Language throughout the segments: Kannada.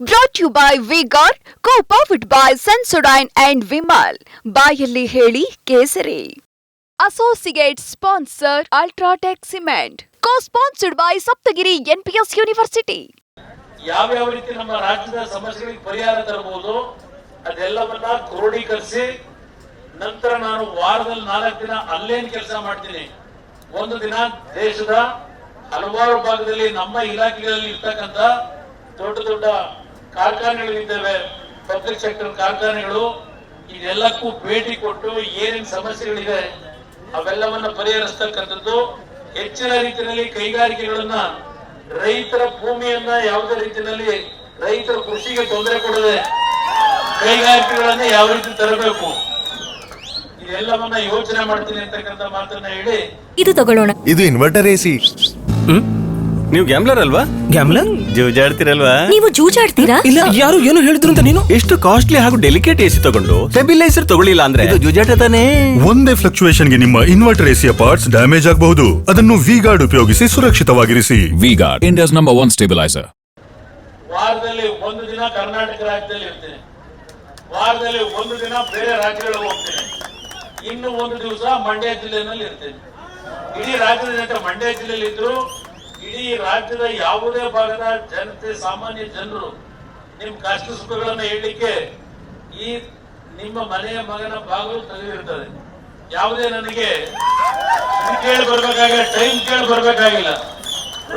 Brought you by V Guard co powered by Sensodyne and Vimal ಬಾಯಲ್ಲಿ ಹೇಳಿ ಕೇಸರಿ. Associate sponsor UltraTech cement co sponsored by Saptagiri NPS university ಯಾವ್ಯಾವ ರೀತಿ ನಮ್ಮ ರಾಜ್ಯದ ಸಮಸ್ಯೆಗಳಿಗೆ ಪರಿಹಾರ ತರಬಹುದು ಅದೆಲ್ಲವನ್ನ ಕ್ರೋಢೀಕರಿಸಿ ನಂತರ ನಾನು ವಾರದಲ್ಲಿ ನಾಲ್ಕು ದಿನ ಅಲ್ಲೇನು ಕೆಲಸ ಮಾಡ್ತೀನಿ. ಒಂದು ದಿನ ದೇಶದ ಹಲವಾರು ಭಾಗದಲ್ಲಿ ನಮ್ಮ ಇಲಾಖೆಗಳಲ್ಲಿ ಇರ್ತಕ್ಕಂಥ ದೊಡ್ಡ ದೊಡ್ಡ ಕಾರ್ಖಾನೆಗಳಿದ್ದಾವೆ. ಪಬ್ಲಿಕ್ ಸೆಕ್ಟರ್ ಕಾರ್ಖಾನೆಗಳು ಇದೆಲ್ಲಕ್ಕೂ ಭೇಟಿ ಕೊಟ್ಟು ಏನೇನ್ ಸಮಸ್ಯೆಗಳಿದೆ ಅವೆಲ್ಲವನ್ನ ಪರಿಹರಿಸ್ತಕ್ಕಂಥದ್ದು ಹೆಚ್ಚಿನ ರೀತಿಯಲ್ಲಿ ಕೈಗಾರಿಕೆಗಳನ್ನ ರೈತರ ಭೂಮಿಯನ್ನ ಯಾವುದೇ ರೀತಿಯಲ್ಲಿ ರೈತರ ಕೃಷಿಗೆ ತೊಂದರೆ ಕೊಡದೆ ಕೈಗಾರಿಕೆಗಳನ್ನ ಯಾವ ರೀತಿ ತರಬೇಕು. ಇದೆಲ್ಲವನ್ನ ಯೋಚನೆ ಮಾಡ್ತೀನಿ ಅಂತಕ್ಕಂಥ ಮಾತನ್ನ ಹೇಳಿ. ಇದು ತಗೊಳ್ಳೋಣ. ಇದು ಇನ್ವರ್ಟರ್ ಎಸಿ ಹ್ಮ್? ನೀವು ಗ್ಯಾಮ್ಲರ್ ಅಲ್ವಾ? ಗ್ಯಾಮ್ಲರ್ ಜೂಜಾಡ್ತಿರಲ್ವಾ? ನೀವು ಜೂಜಾಡ್ತೀರಾ? ಇಲ್ಲ ಯಾರು ಏನು ಹೇಳಿದ್ರು ಅಂತ ನೀನು? ಎಷ್ಟು ಕಾಸ್ಟ್ಲಿ ಹಾಗೂ ಡೆಲಿಕೇಟ್ ಎಸಿ ತಗೊಂಡು ಸ್ಟೆಬಿಲೈಸರ್ ತಗೊಳ್ಳಿಲ್ಲ ಅಂದ್ರೆ? ಇದು ಜೂಜಾಟ ತಾನೇ. ಒಂದೇ ಫ್ಲಕ್ಚುಯೇಷನ್ಗೆ ನಿಮ್ಮ ಇನ್ವರ್ಟರ್ ಎಸಿಯ ಪಾರ್ಟ್ಸ್ ಡ್ಯಾಮೇಜ್ ಆಗಬಹುದು. ಅದನ್ನು ವಿ ಗಾರ್ಡ್ ಉಪಯೋಗಿಸಿ ಸುರಕ್ಷಿತವಾಗಿರಿಸಿ. V Guard India's number 1 stabiliser ವಾರದಲ್ಲಿ ಒಂದು ದಿನ ಕರ್ನಾಟಕ ರಾಜ್ಯದಲ್ಲಿ ಇರ್ತೀನಿ. ವಾರದಲ್ಲಿ ಒಂದು ದಿನ ಬೇರೆ ರಾಜ್ಯಗಳಿಗೆ ಹೋಗ್ತೀನಿ. ಇನ್ನು ಒಂದು ದಿವಸ ಮಂಡ್ಯ ಜಿಲ್ಲೆನಲ್ಲಿ ಇರ್ತೀನಿ. ಇಡೀ ರಾಜ್ಯದ ಜನತೆ ಮಂಡ್ಯ ಜಿಲ್ಲೆಯಲ್ಲಿ ಇದ್ರು ಇಡೀ ರಾಜ್ಯದ ಯಾವುದೇ ಭಾಗದ ಜನತೆ, ಸಾಮಾನ್ಯ ಜನರು ನಿಮ್ ಕಷ್ಟ ಸುಖಗಳನ್ನ ಹೇಳಲಿಕ್ಕೆ ಈ ನಿಮ್ಮ ಮನೆಯ ಮಗನ ಬಾಗಿಲು ತೆಗೆದಿರ್ತದೆ. ಯಾವುದೇ ನನಗೆ ಕೇಳಿ ಬರ್ಬೇಕಾಗಿಲ್ಲ, ಟೈಮ್ ಕೇಳಿ ಬರ್ಬೇಕಾಗಿಲ್ಲ.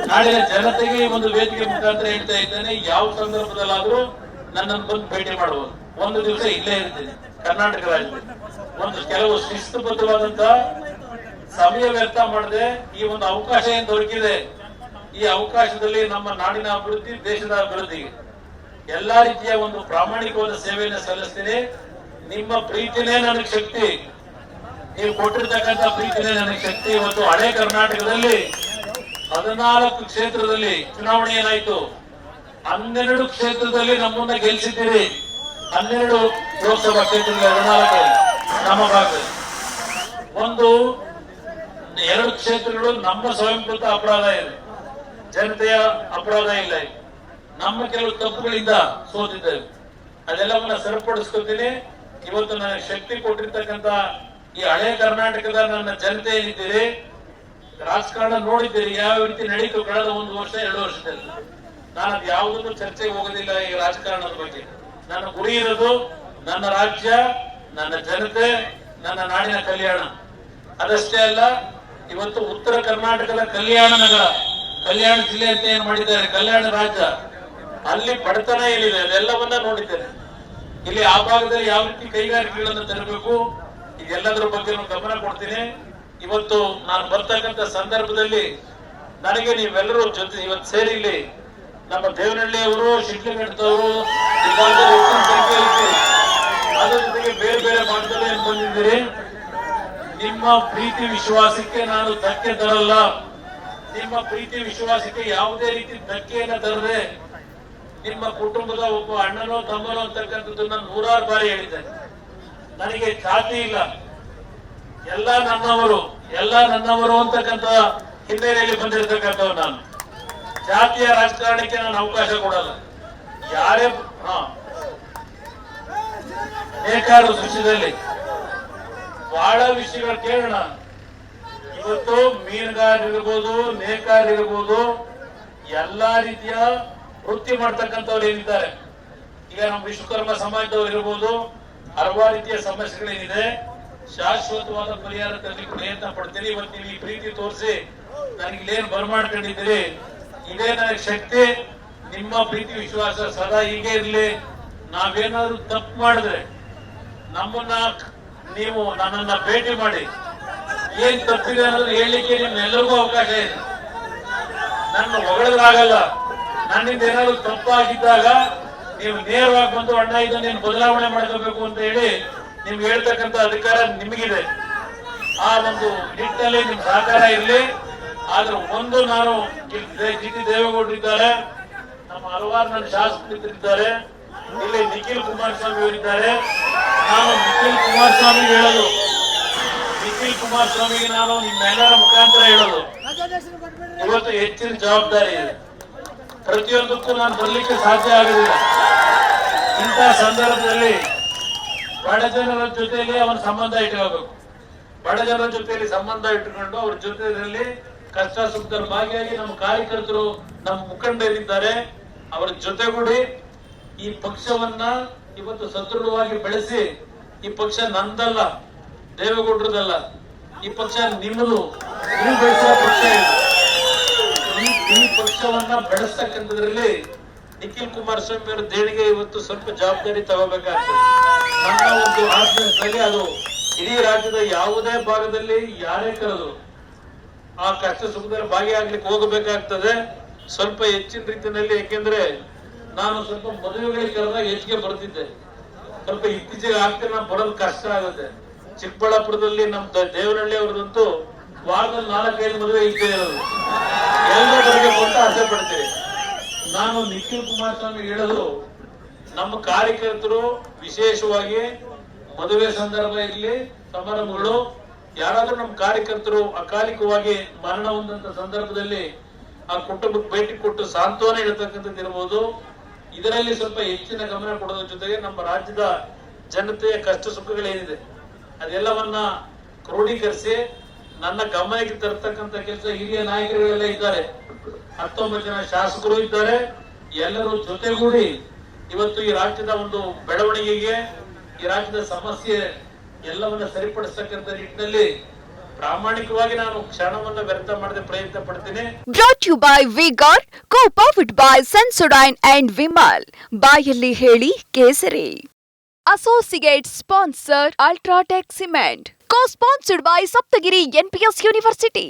ನಾಡಿನ ಜನತೆಗೆ ಈ ಒಂದು ವೇದಿಕೆ ಮುಖಾಂತರ ಹೇಳ್ತಾ ಇದ್ದೇನೆ, ಯಾವ ಸಂದರ್ಭದಲ್ಲಾದ್ರೂ ನನ್ನನ್ನು ಬಂದು ಭೇಟಿ ಮಾಡಬಹುದು ಒಂದು ದಿವಸ ಇಲ್ಲೇ ಇರ್ತೀನಿ, ಕರ್ನಾಟಕ ರಾಜ್ಯದಲ್ಲಿ. ಒಂದು ಕೆಲವು ಶಿಸ್ತುಬದ್ಧವಾದಂತ ಸಮಯ ವ್ಯರ್ಥ ಮಾಡದೆ ಈ ಒಂದು ಅವಕಾಶ ಏನ್ ದೊರಕಿದೆ ಈ ಅವಕಾಶದಲ್ಲಿ ನಮ್ಮ ನಾಡಿನ ಅಭಿವೃದ್ಧಿ, ದೇಶದ ಅಭಿವೃದ್ಧಿಗೆ ಎಲ್ಲಾ ರೀತಿಯ ಒಂದು ಪ್ರಾಮಾಣಿಕವಾದ ಸೇವೆಯನ್ನು ಸಲ್ಲಿಸ್ತೀನಿ. ನಿಮ್ಮ ಪ್ರೀತಿನೇ ನನಗೆ ಶಕ್ತಿ. ನೀವು ಕೊಟ್ಟಿರ್ತಕ್ಕಂಥ ಪ್ರೀತಿನೇ ನನಗೆ ಶಕ್ತಿ. ಇವತ್ತು ಹಳೆ ಕರ್ನಾಟಕದಲ್ಲಿ ಹದಿನಾಲ್ಕು ಕ್ಷೇತ್ರದಲ್ಲಿ ಚುನಾವಣೆ ಏನಾಯ್ತು ಹನ್ನೆರಡು ಕ್ಷೇತ್ರದಲ್ಲಿ ನಮ್ಮನ್ನ ಗೆಲ್ಲಿಸಿದ್ದೀರಿ ಹನ್ನೆರಡು ಲೋಕಸಭಾ ಕ್ಷೇತ್ರದಲ್ಲಿ ಹದಿನಾಲ್ಕು ನಮ್ಮ ಭಾಗ. ಒಂದು, ಎರಡು ಕ್ಷೇತ್ರಗಳು ನಮ್ಮ ಸ್ವಯಂಕೃತ ಅಪರಾಧ ಇದೆ. ಜನತೆಯ ಅಪರಾಧ ಇಲ್ಲ ನಮ್ಮ ಕೆಲವು ತಪ್ಪುಗಳಿಂದ ಸೋತಿದ್ದೇವೆ. ಅದೆಲ್ಲವನ್ನ ಸರಿಪಡಿಸ್ಕೊತೀನಿ ಇವತ್ತು ನನಗೆ ಶಕ್ತಿ ಕೊಟ್ಟಿರ್ತಕ್ಕಂತ ಈ ಹಳೆ ಕರ್ನಾಟಕದ ನನ್ನ ಜನತೆ ಏನಿದ್ದೀರಿ? ರಾಜಕಾರಣ ನೋಡಿದ್ದೀರಿ. ಯಾವ ರೀತಿ ನಡೀತು ಕಳೆದ ಒಂದು ವರ್ಷ, ಎರಡು ವರ್ಷದಲ್ಲಿ? ನಾನು ಅದು ಯಾವುದನ್ನು ಚರ್ಚೆಗೆ ಹೋಗೋದಿಲ್ಲ ಈ ರಾಜಕಾರಣದ ಬಗ್ಗೆ. ನನ್ನ ಗುರಿ ಇರೋದು ನನ್ನ ರಾಜ್ಯ, ನನ್ನ ಜನತೆ, ನನ್ನ ನಾಡಿನ ಕಲ್ಯಾಣ. ಅದಷ್ಟೇ ಅಲ್ಲ, ಇವತ್ತು ಉತ್ತರ ಕರ್ನಾಟಕದ ಕಲ್ಯಾಣ ನಗರ. ಕಲ್ಯಾಣ ಜಿಲ್ಲೆ ಅಂತ ಏನ್ ಮಾಡಿದ್ದಾರೆ? ಕಲ್ಯಾಣ ರಾಜ್ಯ. ಅಲ್ಲಿ ಬಡತನ ಏನಿದೆ? ಅದೆಲ್ಲವನ್ನ ನೋಡಿದ್ದೇನೆ. ಇಲ್ಲಿ ಆ ಭಾಗದಲ್ಲಿ ಯಾವ ರೀತಿ ಕೈಗಾರಿಕೆಗಳನ್ನು ತರಬೇಕು? ಇದೆಲ್ಲದರ ಬಗ್ಗೆ ಗಮನ ಕೊಡ್ತೀನಿ. ಇವತ್ತು ನಾನು ಬರ್ತಕ್ಕಂಥ ಸಂದರ್ಭದಲ್ಲಿ ನನಗೆ ನೀವೆಲ್ಲರೂ ಜೊತೆ ಇವತ್ತು ಸೇರಿ ಇಲ್ಲಿ ನಮ್ಮ ದೇವನಹಳ್ಳಿ ಅವರು ಶಿಡ್ಲಘಟ್ಟದವರು ಅದ್ರ ಜೊತೆಗೆ ಬೇರೆ ಬೇರೆ ಭಾಗದಲ್ಲಿ ಬಂದಿದ್ದೀರಿ. ನಿಮ್ಮ ಪ್ರೀತಿ ವಿಶ್ವಾಸಕ್ಕೆ ನಾನು ಧಕ್ಕೆ ತರಲ್ಲ. ನಿಮ್ಮ ಪ್ರೀತಿ ವಿಶ್ವಾಸಕ್ಕೆ ಯಾವುದೇ ರೀತಿ ಧಕ್ಕೆಯನ್ನು ತರದೆ ನಿಮ್ಮ ಕುಟುಂಬದ ಒಬ್ಬ ಅಣ್ಣನೋ ತಮ್ಮನೋ ಅಂತಕ್ಕಂಥದ್ದು ನಾನು ನೂರಾರು ಬಾರಿ ಹೇಳಿದ್ದೇನೆ ನನಗೆ ಜಾತಿ ಇಲ್ಲ. ಎಲ್ಲ ನನ್ನವರು ಎಲ್ಲ ನನ್ನವರು ಅಂತಕ್ಕಂಥ ಹಿನ್ನೆಲೆಯಲ್ಲಿ ಬಂದಿರತಕ್ಕಂಥವ್ ನಾನು. ಜಾತಿಯ ರಾಜಕಾರಣಕ್ಕೆ ನಾನು ಅವಕಾಶ ಕೊಡಲ್ಲ. ಯಾರೇ ಹಾ. ಸೃಷ್ಟಿದಲ್ಲಿ ಬಹಳ ವಿಷಯಗಳು ಕೇಳೋಣ. ಇವತ್ತು ಮೀನುಗಾರರಿರ್ಬೋದು ನೇಕಾರರಿರ್ಬೋದು ಎಲ್ಲಾ ರೀತಿಯ ವೃತ್ತಿ ಮಾಡ್ತಕ್ಕಂಥವ್ರು ಏನಿದ್ದಾರೆ? ಈಗ ನಮ್ಮ ವಿಶ್ವಕರ್ಮ ಸಮಾಜದವ್ರು ಇರ್ಬೋದು, ಹಲವಾರು ರೀತಿಯ ಸಮಸ್ಯೆಗಳೇನಿದೆ. ಶಾಶ್ವತವಾದ ಪರಿಹಾರ ತರಲಿಕ್ಕೆ ಪ್ರಯತ್ನ ಪಡ್ತೀನಿ. ಇವತ್ತು ನೀವು ಈ ಪ್ರೀತಿ ತೋರಿಸಿ ನನಗೆ ಇಲ್ಲೇನು ಬರ್ಮಾಡ್ಕೊಂಡಿದ್ದೀರಿ? ಇದೇ ನನಗೆ ಶಕ್ತಿ. ನಿಮ್ಮ ಪ್ರೀತಿ, ವಿಶ್ವಾಸ ಸದಾ ಹೀಗೆ ಇರಲಿ. ನಾವೇನಾದ್ರೂ ತಪ್ಪು ಮಾಡಿದ್ರೆ ನಮ್ಮನ್ನ ನೀವು ನನ್ನನ್ನ ಭೇಟಿ ಮಾಡಿ ಏನ್ ತಪ್ಪಿದೆ ಅನ್ನೋದು ಹೇಳಲಿಕ್ಕೆ ನಿಮ್ಮೆಲ್ಲರಿಗೂ ಅವಕಾಶ ಇದೆ. ನನ್ನ ಹೊಗಳದಾಗಲ್ಲ, ನನ್ನಿಂದ ಏನಾದ್ರು ತಪ್ಪಾಗಿದ್ದಾಗ ನೀವು ನೇರವಾಗಿ ಬಂದು, ಅಣ್ಣ ಇದನ್ನ ನೀನು ಬದಲಾವಣೆ ಮಾಡ್ಕೋಬೇಕು ಅಂತ ಹೇಳಿ ನಿಮ್ಗೆ ಹೇಳ್ತಕ್ಕಂತ ಅಧಿಕಾರ ನಿಮಗಿದೆ. ಆ ಒಂದು ನಿಟ್ಟಿನಲ್ಲಿ ನಿಮ್ ಸಹಕಾರ ಇರಲಿ. ಆದ್ರೆ ಒಂದು ನಾನು ಜಿ ಟಿ ದೇವೇಗೌಡರಿದ್ದಾರೆ ನಮ್ಮ ಹಲವಾರು ನನ್ನ ಶಾಸಕರಿದ್ದಾರೆ ಇಲ್ಲಿ ನಿಖಿಲ್ ಕುಮಾರಸ್ವಾಮಿ ಅವರಿದ್ದಾರೆ ನಾನು ನಿಖಿಲ್ ಕುಮಾರಸ್ವಾಮಿ ಹೇಳೋದು ನಿಖಿಲ್ ಕುಮಾರಸ್ವಾಮಿಗೆ ನಾನು ನಿಮ್ಮೆಲ್ಲರ ಮುಖಾಂತರ ಹೇಳೋದು. ಇವತ್ತು ಹೆಚ್ಚಿನ ಜವಾಬ್ದಾರಿ ಇದೆ. ಪ್ರತಿಯೊಂದಕ್ಕೂ ನಾನು ಬರಲಿಕ್ಕೆ ಸಾಧ್ಯ ಆಗುದಿಲ್ಲ. ಇಂಥ ಸಂದರ್ಭದಲ್ಲಿ ಬಡ ಜನರ ಜೊತೆಯಲ್ಲಿ ಅವನ ಸಂಬಂಧ ಇಟ್ಕೋಬೇಕು. ಬಡ ಜನರ ಜೊತೆಯಲ್ಲಿ ಸಂಬಂಧ ಇಟ್ಟುಕೊಂಡು ಅವ್ರ ಜೊತೆಯಲ್ಲಿ ಕಷ್ಟ ಸುಖದಲ್ಲಿ ಭಾಗಿಯಾಗಿ ನಮ್ಮ ಕಾರ್ಯಕರ್ತರು ನಮ್ಮ ಮುಖಂಡರಿದ್ದಾರೆ. ಅವರ ಜೊತೆಗೂಡಿ ಈ ಪಕ್ಷವನ್ನ ಇವತ್ತು ಸದೃಢವಾಗಿ ಬೆಳೆಸಿ, ಈ ಪಕ್ಷ ನಂದಲ್ಲ. ದೇವೇಗೌಡರದಲ್ಲ, ಈ ಪಕ್ಷ ನಿಮ್ಮದು ನೀವು ಬೆಳೆಸುವ ಪಕ್ಷ ಈ ಪಕ್ಷವನ್ನ ಬೆಳೆಸ್ತಕ್ಕಂಥದ್ರಲ್ಲಿ ನಿಖಿಲ್ ಕುಮಾರಸ್ವಾಮಿ ಅವರ ದೇಣಿಗೆ ಇವತ್ತು ಸ್ವಲ್ಪ ಜವಾಬ್ದಾರಿ ತಗೋಬೇಕಾಗ್ತದೆ. ನನ್ನ ಒಂದು ಆತ್ಮೀಯದಲ್ಲಿ ಅದು ಇಡೀ ರಾಜ್ಯದ ಯಾವುದೇ ಭಾಗದಲ್ಲಿ ಯಾರೇ ಕರೆದು ಆ ಕಷ್ಟ ಸುಖದಲ್ಲಿ ಭಾಗಿಯಾಗ್ಲಿಕ್ಕೆ ಹೋಗಬೇಕಾಗ್ತದೆ. ಸ್ವಲ್ಪ ಹೆಚ್ಚಿನ ರೀತಿಯಲ್ಲಿ, ಯಾಕೆಂದ್ರೆ ನಾನು ಸ್ವಲ್ಪ ಮದುವೆಗಳಿಗೆ ಕರೆದಾಗ ಹೆಚ್ಚಿಗೆ ಬರ್ತಿದ್ದೆ. ಸ್ವಲ್ಪ ಇತ್ತೀಚೆಗೆ ಆಗ್ತದೆ ಬರೋದು ಕಷ್ಟ ಆಗುತ್ತೆ. ಚಿಕ್ಕಬಳ್ಳಾಪುರದಲ್ಲಿ ನಮ್ ದೇವನಹಳ್ಳಿ ಅವ್ರದಂತೂ ವಾರದಲ್ಲಿ ನಾಲ್ಕೈದು ಮದುವೆ ಇದ್ದೇ ಇರೋದು. ಅಂತ ಆಸೆ ಪಡ್ತೀವಿ ನಾನು ನಿಖಿಲ್ ಕುಮಾರಸ್ವಾಮಿ ಹೇಳೋದು, ನಮ್ಮ ಕಾರ್ಯಕರ್ತರು ವಿಶೇಷವಾಗಿ ಮದುವೆ ಸಂದರ್ಭ ಇರಲಿ, ಸಮಾರಂಭಗಳು, ಯಾರಾದ್ರೂ ನಮ್ಮ ಕಾರ್ಯಕರ್ತರು ಅಕಾಲಿಕವಾಗಿ ಮರಣ ಹೊಂದಂತ ಸಂದರ್ಭದಲ್ಲಿ ಆ ಕುಟುಂಬಕ್ಕೆ ಭೇಟಿ ಕೊಟ್ಟು ಸಾಂತ್ವನ ಹೇಳ್ತಕ್ಕಂಥದ್ದು ಇರಬಹುದು ಇದರಲ್ಲಿ ಸ್ವಲ್ಪ ಹೆಚ್ಚಿನ ಗಮನ ಕೊಡೋದ್ರ ಜೊತೆಗೆ ನಮ್ಮ ರಾಜ್ಯದ ಜನತೆಯ ಕಷ್ಟ ಸುಖಗಳೇನಿದೆ. ಅದೆಲ್ಲವನ್ನ ಕ್ರೋಢೀಕರಿಸಿ ನನ್ನ ಗಮನಕ್ಕೆ ತರ್ತಕ್ಕಂಥ ಕೆಲಸ ಹಿರಿಯ ನಾಯಕರುಗಳೆಲ್ಲ ಇದ್ದಾರೆ. ಹತ್ತೊಂಬತ್ತು ಜನ ಶಾಸಕರು ಇದ್ದಾರೆ. ಎಲ್ಲರೂ ಜೊತೆಗೂಡಿ ಇವತ್ತು ಈ ರಾಜ್ಯದ ಒಂದು ಬೆಳವಣಿಗೆಗೆ, ಈ ರಾಜ್ಯದ ಸಮಸ್ಯೆ ಎಲ್ಲವನ್ನ ಸರಿಪಡಿಸ್ತಕ್ಕಂಥ ನಿಟ್ಟಿನಲ್ಲಿ ಪ್ರಾಮಾಣಿಕವಾಗಿ ನಾನು ಕ್ಷಣವನ್ನು ವ್ಯರ್ಥ ಮಾಡದೆ ಪ್ರಯತ್ನ ಪಡ್ತೀನಿ. Brought you by V Guard boy by Sensodyne and Vimal ಬಾಯಲ್ಲಿ ಹೇಳಿ ಕೇಸರಿ. Associate sponsor UltraTech cement co sponsored by Saptagiri NPS university